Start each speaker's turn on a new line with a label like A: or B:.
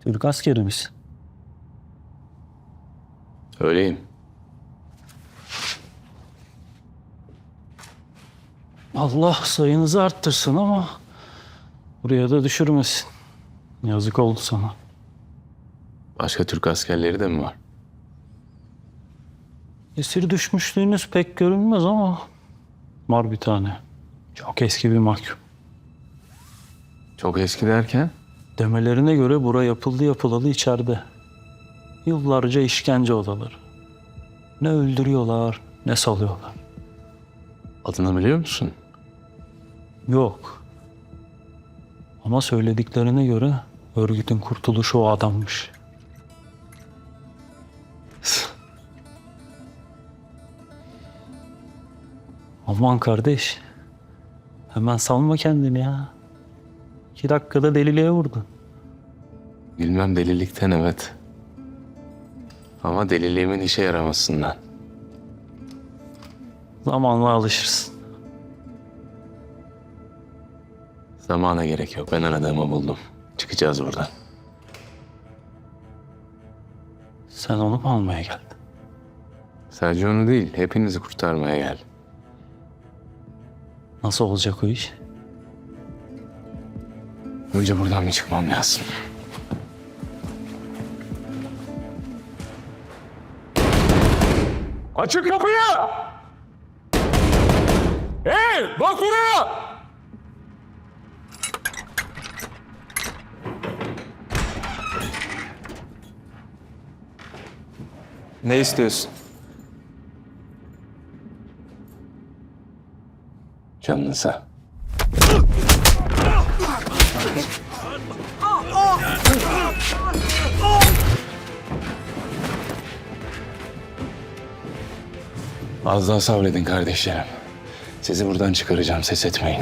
A: Türk askeri misin?
B: Öyleyim.
A: Allah sayınızı arttırsın ama buraya da düşürmesin. Yazık oldu sana.
B: Başka Türk askerleri de mi var?
A: Esir düşmüşlüğünüz pek görünmez ama var bir tane. Çok eski bir mahkum.
B: Çok eski derken?
A: Demelerine göre bura yapıldı yapılalı içeride. Yıllarca işkence odaları. Ne öldürüyorlar ne salıyorlar.
B: Adını biliyor musun?
A: Yok. Ama söylediklerine göre örgütün kurtuluşu o adammış. Aman kardeş. Hemen salma kendini ya. İki dakikada deliliğe vurdun.
B: Bilmem delilikten evet. Ama deliliğimin işe yaramasından.
A: Zamanla alışırsın.
B: Zamana gerek yok. Ben aradığımı buldum. Çıkacağız buradan.
A: Sen onu mu almaya geldin?
B: Sadece onu değil, hepinizi kurtarmaya geldim.
A: Nasıl olacak o iş?
B: Önce buradan bir çıkmam lazım.
C: Açın kapıyı! Hey bak buraya!
B: Ne istiyorsun? Canınıza. Az daha sabredin kardeşlerim. Sizi buradan çıkaracağım, ses etmeyin.